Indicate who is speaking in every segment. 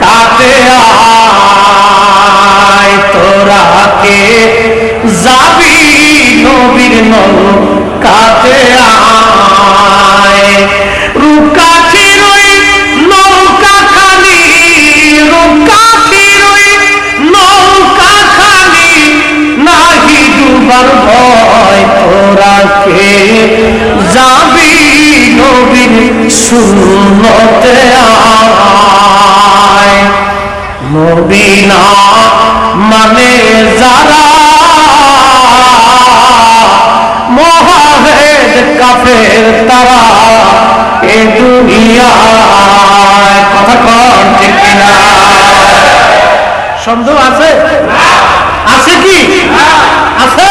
Speaker 1: কাতে আয়। তোরা কে? যাবি নবীর কাতে আয়। রুকাঠির ওই নৌকা খালি রুকাঠির ওই নৌকা খালি নাহি ডুবার ভয়। তোরা কে? যাবি নবীর সুন্নতে আয়। নবীনা মানে যারা মহাভেদ কাফের তারা এ দুনিয়ায়। কথা কন ঠিক সন্দেহ আছে? আছে কি? আছে।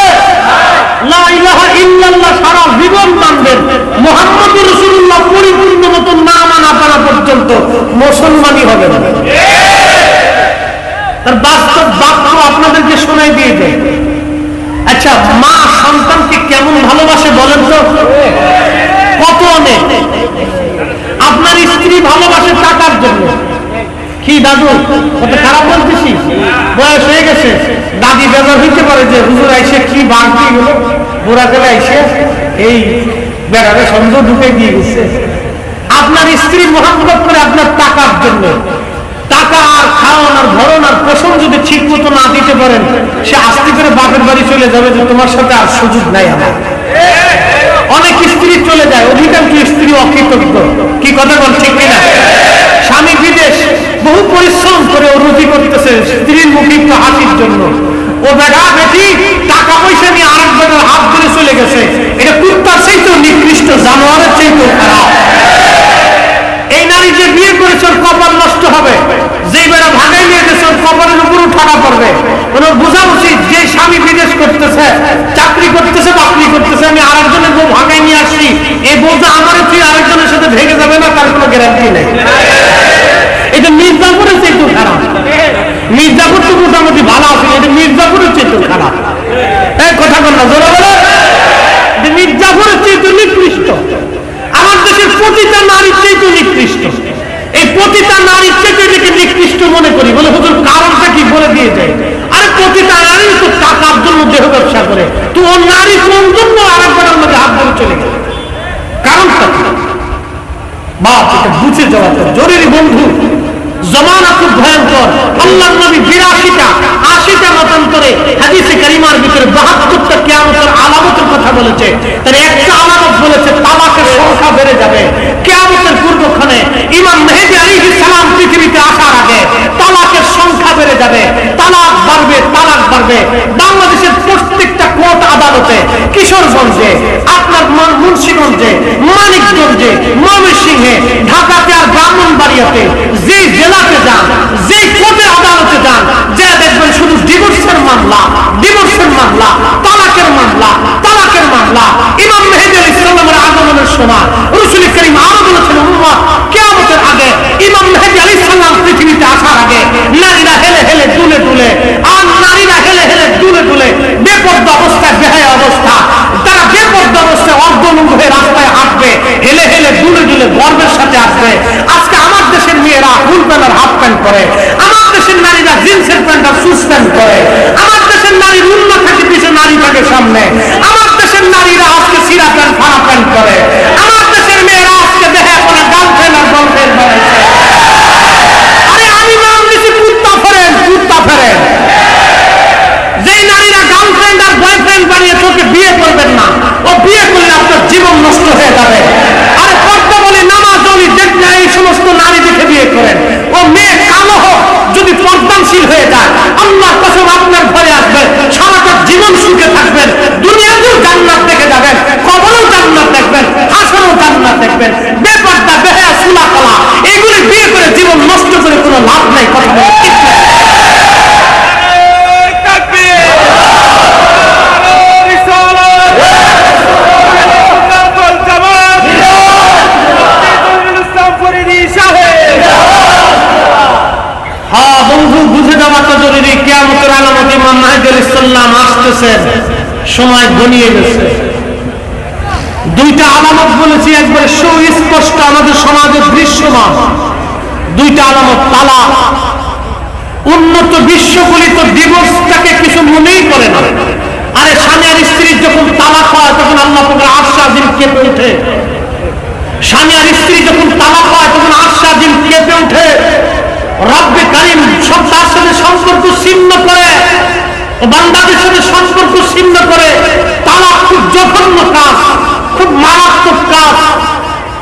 Speaker 1: সারা জীবন মানবেন মুহাম্মদুর রাসূলুল্লাহ পরিপূর্ণ মতো না মানা করা পর্যন্ত মুসলমানই হবে না তার আপনাদেরকে শোনাই দিয়ে যায় আচ্ছা মা সন্তানকে কেমন ভালোবাসে বলেন তো? কত অনেক। আপনার স্ত্রী ভালোবাসে টাকার জন্য। কি দাদু? খারাপ বলতেছি বয়স হয়ে গেছে। দাদি বেজার হইতে পারে যে হুজুর আইসে কি বাড়তি হলো? বুড়া গেলে আইসে এই বেড়ারে সন্দেহ ঢুকে দিয়ে গেছে। আপনার স্ত্রী মোহাম্মত করে আপনার টাকার জন্য। টাকা আর খাওয়ান আর ভরণ আর পোষণ যদি ঠিক মতো না দিতে পারেন, সে আস্তে করে বাপের বাড়ি চলে যাবে যে তোমার সাথে আর সুযোগ নাই আমার। অনেক স্ত্রী চলে যায় অধিকাংশ স্ত্রী অকৃতজ্ঞ কি কথা বল ঠিক কিনা স্বামী বিদেশ বহু পরিশ্রম করে ও রুটি করতেছে স্ত্রীর মুখে একটু হাসির জন্য ও বেটা বেটি টাকা পয়সা নিয়ে আরেক বেটার হাত ধরে চলে গেছে এটা কুত্তার চাইতেও নিকৃষ্ট জানোয়ারের চাইতেও খারাপ এই নারী যে বিয়ে করেছে ওর কপাল নষ্ট হবে যেই বেড়া ভাগাই নিয়ে গেছে ওর কপালের উপরও ঠাড়া পড়বে ওর বোঝা উচিত যে স্বামী বিদেশ করতেছে চাকরি করতেছে বাকরি করতেছে আমি আরেকজনের বউ ভাগাই নিয়ে আসছি এই বউটা আমার তুই আরেকজনের সাথে ভেঙে যাবে না তার কোনো গ্যারান্টি নেই এটা মির্জাপুরের চেয়ে খারাপ মির্জাপুর তো মোটামুটি ভালো আছে এটা মির্জাপুরের চেয়ে খারাপ এই কথা বল না জোরে বলে এটা মির্জাপুরের চেয়ে নিকৃষ্ট আমার দেশের প্রতিটা নারীর চাইতে নিকৃষ্ট এই প্রতিটা নারীর চাইতে এটাকে নিকৃষ্ট মনে করি বলে হুজুর কারণটা কি বলে দিয়ে যায় আরে প্রতিটা নারী তো টাকার জন্য দেহ ব্যবসা করে তো ও নারী কোন জন্য আরেকজনের মধ্যে হাত ধরে চলে গেল কারণটা কি বাপ এটা বুঝে যাওয়া জরুরি বন্ধু, জমানা খুব ভয়ঙ্কর। আল্লাহ নবী বিরাশিটা, আশিটা মতান্তরে হাদিসে কারিমার ভিতরে বাহাত্তরটা কেয়ামতের আলামতের কথা বলেছে। তার একটা আলামত বলেছে তালাকের সংখ্যা বেড়ে যাবে। কেয়ামতের পূর্বক্ষণে ইমাম মেহেদি আলী সালাম পৃথিবীতে আসার আগে তালাকের সংখ্যা বেড়ে যাবে, তালাক বাড়বে তালাক বাড়বে। বাংলাদেশের প্রত্যেকটা কোর্ট আদালতে কিশোরগঞ্জে মন- মুন্সিগঞ্জে, মানিকগঞ্জে, ময়মনসিংহে, ঢাকাতে আর ব্রাহ্মণবাড়িয়াতে, যে জেলাতে যান, যে কোর্টে আদালতে যান, যে দেখবেন শুধু ডিভোর্সের মামলা ডিভোর্সের মামলা, তালাকের মামলা তালাকের মামলা। ইমাম মেহেদি আলী ইসলামের আগমনের সময় রসুল করিম আরও বলেছেন উম্মত কেয়ামতের আগে ইমাম মেহেদি আলী সাল্লাম পৃথিবীতে আসার আগে নারীরা হেলে হেলে তুলে তুলে আর নারীরা হেলে হেলে তুলে তুলে বেপর্দা অবস্থায় বেহায় অবস্থা তারা বেপর্দা অবস্থায় অর্ধনুগ হয়ে রাস্তায় হাঁটবে হেলে হেলে দুলে দুলে গর্বের সাথে আসবে আজকে আমার দেশের মেয়েরা ফুল প্যান্ট আর হাফ প্যান্ট পরে আমার দেশের নারীরা জিন্সের প্যান্ট আর সুস প্যান্ট পরে আমার দেশের নারী উন্নত থাকে পিছনে নারী থাকে সামনে আমার দেশের নারীরা আজকে সিরা প্যান্ট ফাড়া প্যান্ট পরে আমার দেশের মেয়েরা আজকে দেখে এখন গার্লফ্রেন্ড আর বয়ফ্রেন্ড বানাইছে আরে আমি নাম দিছি কুত্তা ফেরেন কুত্তা ফেরেন যেই নারীরা গার্লফ্রেন্ড আর বয়ফ্রেন্ড বানিয়ে তোকে বিয়ে করবেন না ও বিয়ে করলে আপনার জীবন নষ্ট হয়ে যাবে আরে পর্দা বলে নামাজ অলি দেখলে এই সমস্ত নারী দেখে বিয়ে করেন ও মেয়ে কালো হোক যদি পর্দানশীল হয়ে যায় আল্লাহ কসম আপনার ঘরে আসবেন সারাটা জীবন সুখে থাকবেন দুনিয়াতেও জান্নাত দেখে যাবেন কবরেও জান্নাত দেখবেন হাসরেও জান্নাত দেখবেন বেপর্দা বেহায়া সুলা কলা এগুলি বিয়ে করে জীবন নষ্ট করে কোনো লাভ নাই কথা বলে ঠিক না। হ্যাঁ বন্ধু বুঝে যাওয়াটা জরুরি কেয়ামতের আলামত মাহিদুল সময় ঘনিয়ে গেছে। দুইটা আলামত বলেছি, একবারে সুস্পষ্ট আমাদের সমাজে দৃশ্যমান। দুইটা আলামত তালা উন্নত বিশ্বগুলি তো ডিভোর্সটাকে কিছু মনেই করে না। আরে স্বামী আর স্ত্রীর যখন তালাক হয়, তখন আল্লাহ তোকে আশ্বাসিন কেঁপে ওঠে। স্বামী আর স্ত্রী যখন তালাক হয়, তখন আশ্বাসিন কেঁপে ওঠে। রব্বে কারিম সব তার সাথে সম্পর্ক ছিন্ন করে। ও বান্দাদের সাথে সম্পর্ক ছিন্ন করে তালাক খুব জঘন্য কাজ, খুব মারাত্মক কাজ।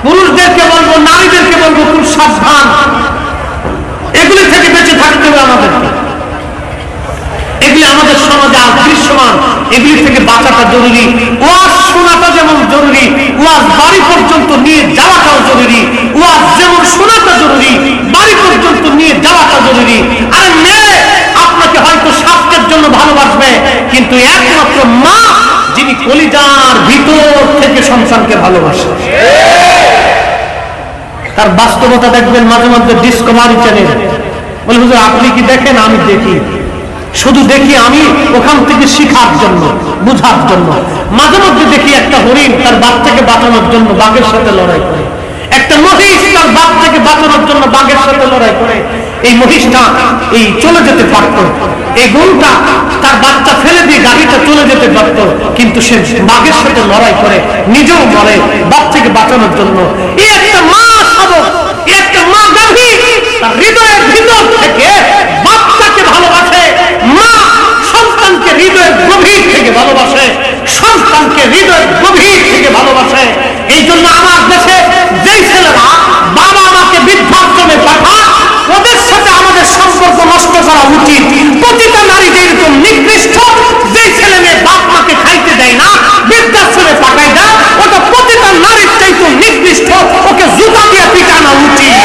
Speaker 1: পুরুষদেরকে বলব, নারীদেরকে বলব, খুব সাবধান। এগুলি থেকে বেঁচে থাকতে হবে আমাদেরকে। এগুলি আমাদের সমাজে আর দৃশ্যমান। এগুলি থেকে বাঁচাটা জরুরি। ওয়াজ শোনাটা যেমন জরুরি, ওয়াজ বাড়ি পর্যন্ত নিয়ে যাওয়াটাও জরুরি। ওয়াজ যেমন শোনাটা জরুরি, বাড়ি পর্যন্ত নিয়ে যাওয়াটা জরুরি। আর মেয়ে, আপনাকে হয়তো স্বাস্থ্যের জন্য ভালোবাসবে, কিন্তু একমাত্র মা যিনি কলিজার ভিতর থেকে সন্তানকে ভালোবাসে তার বাস্তবতা দেখবেন মাঝে মাঝে ডিসকভারি চ্যানেল বলে, হুজুর, আপনি কি দেখেন? আমি দেখি। শুধু দেখি আমি, ওখান থেকে শিখার জন্য, বুঝার জন্য। মাঝে মধ্যে দেখি একটা হরিণ তার বাচ্চাকে বাঁচানোর জন্য বাঘের সাথে লড়াই করে। একটা মহিষ তার বাপ থেকে বাঁচানোর জন্য বাঘের সাথে লড়াই করে। এই মহিষটা এই চলে যেতে পারত। এই গরুটা তার বাচ্চা ফেলে দিয়ে গাড়িটা চলে যেতে পারত। কিন্তু সে বাঘের সাথে লড়াই করে, নিজেও মরে, বাপ থেকে বাঁচানোর জন্য। এই একটা মা সাধক একটা মা গাভী, তার হৃদয়ের ভিতর থেকে বাচ্চাকে ভালোবাসে, মা সন্তানকে হৃদয়ের গভীর থেকে ভালোবাসে সন্তানকে হৃদয়ের গভীর থেকে ভালোবাসে এই জন্য আমার দেশে যেই ছেলেরা বাবা মাকে বৃদ্ধাশ্রমে পাঠায় ওদের সাথে আমাদের সম্পর্ক নষ্ট করা উচিত প্রতিটা নারী যেরকম নিকৃষ্ট যে ছেলে মেয়ে বাপ মাকে খাইতে দেয় না বৃদ্ধাশ্রমে পাঠায় দেয় ওটা প্রতিটা নারীর চাইতে নিকৃষ্ট ওকে জুতা দিয়ে পিটানো উচিত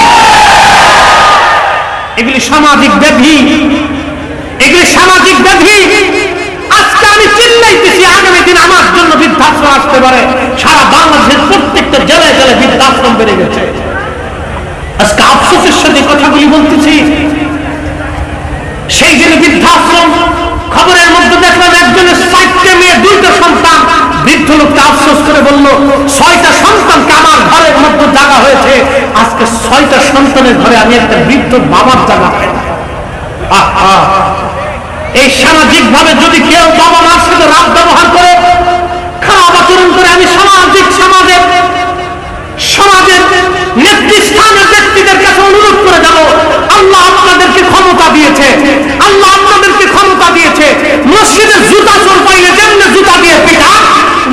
Speaker 1: এগুলি সামাজিক ব্যাধি এগুলি সামাজিক ব্যাধি আজকে আমি চিল্লাইতেছি আগামী দিন আমার জন্য বৃদ্ধাশ্রম আসতে পারে সারা বাংলাদেশের প্রত্যেকটা জেলায় জেলায় বৃদ্ধাশ্রম বেড়ে গেছে আজকে আফসোসের কথাগুলি বলতেছি, সেই দিনে বৃদ্ধাশ্রম, খবরের মধ্যে দেখলাম একজনের চারটে মেয়ে দুইটা সন্তান, বৃদ্ধ লোকটা আফসোস করে বলল, ছয়টা সন্তানকে আমার ঘরের মধ্যে জায়গা হয়েছে। আজকে ছয়টা সন্তানের ঘরে আমি একটা বৃদ্ধ বাবার জায়গা পাই এই সামাজিক ভাবে যদি কেউ বাবা মার সাথে রাত ব্যবহার করে, খারাপ আচরণ করে, আমি সামাজিক সমাজের সমাজের নেতৃস্থানের ব্যক্তিদের কাছে অনুরোধ করে যাব আল্লাহ আপনাদেরকে ক্ষমতা দিয়েছে। আল্লাহ আপনাদেরকে ক্ষমতা দিয়েছে। মসজিদে জুতা চোর পাইলে যেমনি জুতা দিয়ে পিটান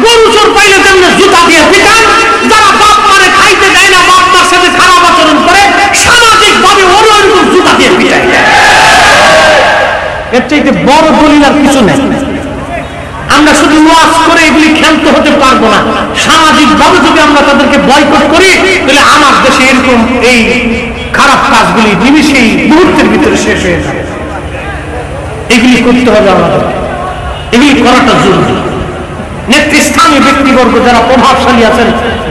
Speaker 1: গরু চোর পাইলে যেমনি জুতা দিয়ে পিটান যারা বাপ মারে খাইতে দেয় না, বাপ মার সাথে খারাপ আচরণ করে সামাজিক ভাবে এরকম জুতা দিয়ে পিটাই এর চাইতে বড় দলিল আর কিছু নেই। আমরা শুধু ওয়াজ করে এগুলি ক্ষান্ত হতে পারব না। সামাজিক ভাবে যদি আমরা তাদেরকে বয়কট করি, তাহলে আমার দেশে এরকম এই খারাপ কাজগুলি নিমিশেই মুহূর্তের ভিতরে শেষ হয়ে যাবে এগুলি করতে হবে আমাদের। এগুলি করাটা জরুরি। নেতৃস্থানীয় ব্যক্তিবর্গ যারা প্রভাবশালী আছেন,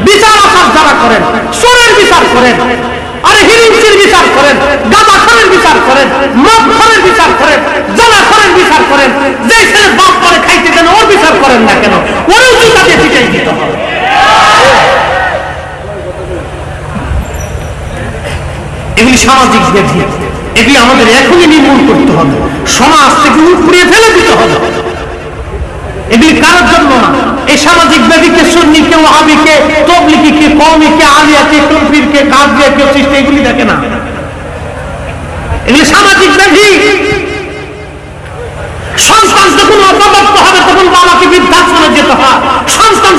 Speaker 1: বিচার আচার যারা করেন চোরের বিচার করেন, আরে হিরিঞ্চির বিচার করেন গাঁদা খরের বিচার করেন মদ খরের বিচার করেন জানা খরের বিচার করেন যে ছেলে বাপ করে খাইতে দেন, ওর বিচার করেন না কেন? ওরও জুতা দিয়ে দিতে হবে। এগুলি সামাজিক ব্যাধি এগুলি আমাদের এখনই নির্মূল করতে হবে। সমাজ থেকে উপড়িয়ে ফেলে দিতে হবে। এগুলি কারোর জন্য না। এই সামাজিক ব্যাধিকে সুন্নি কেউ আমিকে তবলিকি কে কমি কে আলিয়া কে কমফির কে কাজিয়া কেউ সৃষ্টি এগুলি দেখে না। এগুলি সামাজিক ব্যাধি সন্তান যখন হবে, তখন বাবাকে বৃদ্ধাশ্রমে যেতে হয়।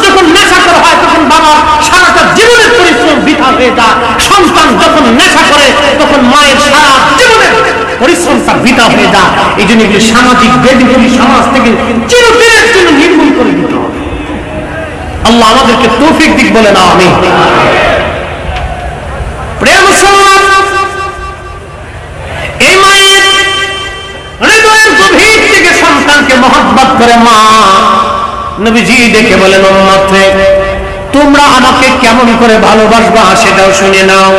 Speaker 1: যখন নেশা হয়, তখন সারাটা জীবনের পরিশ্রম বৃথা হয়ে যায়। যখন নেশা করে, তখন মায়ের সারা জীবনের বৃথা হয়ে যায়। এই জন্য সামাজিক বেদিগুলি সমাজ থেকে চিরদিনের জন্য নির্মূল করে দিতে আল্লাহ আমাদেরকে তৌফিক দিক বলে না আমি প্রেম মুসলমান এই মায়ের হৃদয়ের গভীর থেকে যাকে মহাব্বত করে মা। নবীজি দেখে বলেন, উম্মতে তোমরা আমাকে কেমন করে ভালোবাসবা সেটাও শুনে নাও।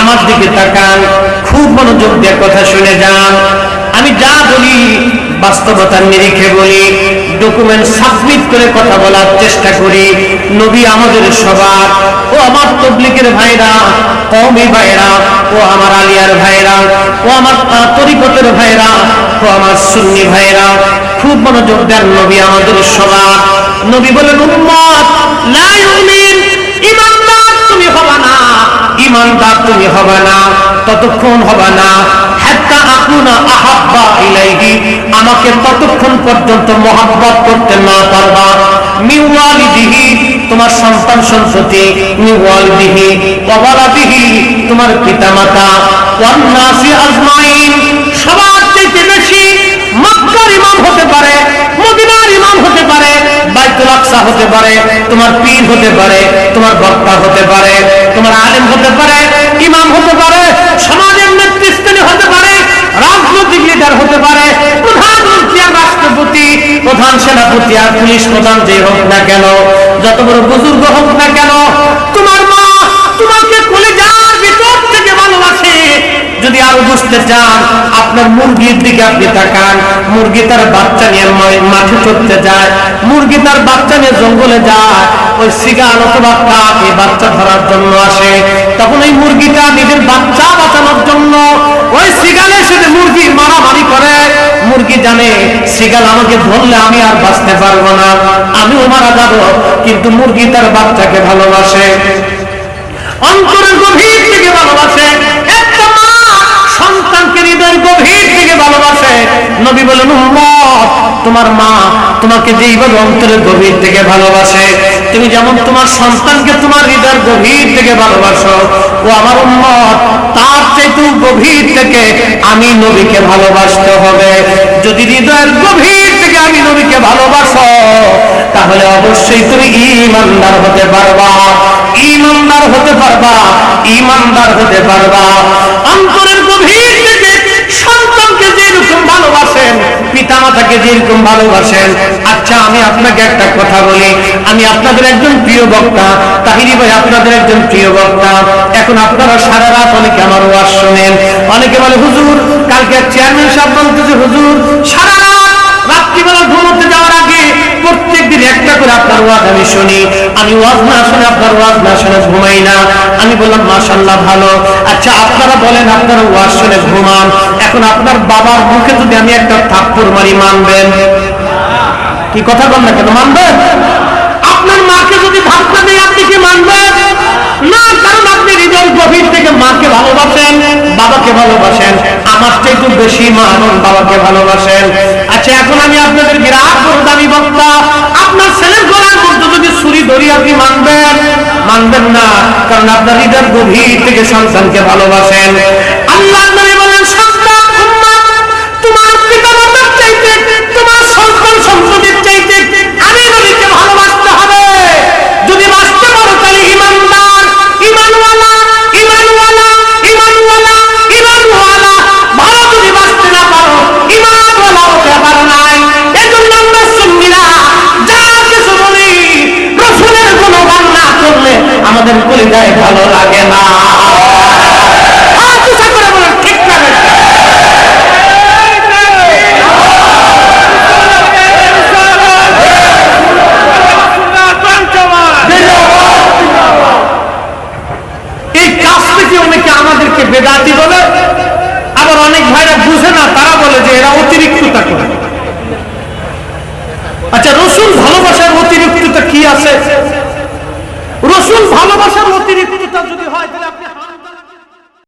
Speaker 1: আমার দিকে তাকান, খুব মনোযোগ দিয়ে কথা শুনে যান। আমি যা বলি বাস্তবতার নিরিখে বলি ডকুমেন্ট সাবমিট করে কথা বলার চেষ্টা করি। নবী আমাদের সবার, ও আমার তবলিকের ভাইরা, কওমি ভাইরা, ও আমার আলিয়ার ভাইরা, ও আমার তরিকতের ভাইরা, ও আমার সুন্নি ভাইরা, খুব মনোযোগ দেন নবী আমাদের সবার। নবী বলেন, উম্মত, লা ইউমিন ইমানদার ইমানদার তুমি হবে না, ততক্ষণ হবে না। আমাকে ততক্ষণ পর্যন্ত মহাব্বত করতে না পারবা। তোমার সন্তান সন্ততি তোমার পিতামাতা। ওয়ান্নাসি আজমাইন, সবার চাইতে বেশি মক্কার ইমাম হতে পারে, মদিনার ইমাম হতে পারে আকসা হতে পারে, তোমার পীর হতে পারে, তোমার বক্তা হতে পারে, তোমার আলেম হতে পারে, ইমাম হতে পারে, সমাজের নেতৃস্থানীয় হতে পারে, রাজনৈতিক লিডার হতে পারে প্রধানমন্ত্রী আর রাষ্ট্রপতি, প্রধান সেনাপতি আর পুলিশ প্রধান যে হোক না কেন, যত বড় বুজুর্গ হোক না কেন, তোমার মা তোমাকে কলেজার ভিতর থেকে ভালোবাসে যদি আরও বুঝতে চান, আপনার মুরগির দিকে আপনি তাকান। মুরগি তার বাচ্চা নিয়ে মাঠে চড়তে যায়। মুরগি তার বাচ্চা নিয়ে জঙ্গলে যায়। ওই সিগাল অথবা কাক এই বাচ্চা ধরার জন্য আসে। তখন ওই মুরগিটা নিজের বাচ্চা বাঁচানোর জন্য ওই সিগালের সাথে মুরগি মারামারি করে, মুরগি জানে সিগাল আমাকে ধরলে আমি আর বাঁচতে পারব না। আমিও মারা যাব, কিন্তু মুরগি তার বাচ্চাকে ভালোবাসে। অন্তরের গভীর থেকে ভালোবাসে। সন্তানকে হৃদয়ের গভীর থেকে ভালোবাসে। নবী বলেন তোমার মা তোমাকে যেইভাবে অন্তরের গভীর থেকে ভালোবাসে, তুমি যেমন তোমার সন্তানকে তোমার হৃদয়ের গভীর থেকে ভালোবাসো, ও আমার উম্মত, তার চাইতে গভীর থেকে আমি নবীকে ভালোবাসতে হবে। যদি হৃদয়ের গভীর থেকে আমি নবীকে ভালোবাসো, তাহলে অবশ্যই তুমি ইমানদার হতে পারবা। ইমানদার হতে পারবা ইমানদার হতে পারবা। অন্তরের গভীর থেকে সন্তানকে যেরকম ভালোবাসেন পিতা মাতাকে যেরকম ভালোবাসেন। আচ্ছা আমি আপনাকে একটা কথা বলি। আমি আপনাদের একজন প্রিয় বক্তা, তাহিরি ভাই আপনাদের একজন প্রিয় বক্তা। এখন আপনারা সারা রাত অনেকে আমার ওয়াজ শোনেন। অনেকে বলে, হুজুর, কালকে চেয়ারম্যান সাহেব বলতেছে, হুজুর, সারা রাত রাত্রিবেলা ঘুমোতে যাওয়ার আগে প্রত্যেক দিন একটা করে আপনার ওয়াজ আমি শুনি। আমি ওয়াজ না শুনে আপনার ওয়াজ না শুনে ঘুমাই না। আমি বললাম মাশাল্লাহ ভালো। আচ্ছা আপনারা বলেন, আপনারা ওয়াজ শুনে ঘুমান। এখন আপনার বাবার মুখে যদি আমি একটা থাপ্পড় মারি, মানবেন? কি কথা বল না কেন? মানবেন? আপনার মাকে যদি ধাক্কা দিই আপনি কি মানবেন? গভীর থেকে মাকে ভালোবাসেন, বাবাকে ভালোবাসেন। আমার একটু বেশি মা এবং বাবাকে ভালোবাসেন। আচ্ছা এখন আমি আপনাদের বিরাট বড় দামি বক্তা। আপনার ছেলের গলার মধ্যে যদি ছুরি ধরি আপনি মানবেন? মানবেন না, কারণ আপনার হৃদয় গভীর থেকে সন্তানকে ভালোবাসেন। আল্লাহ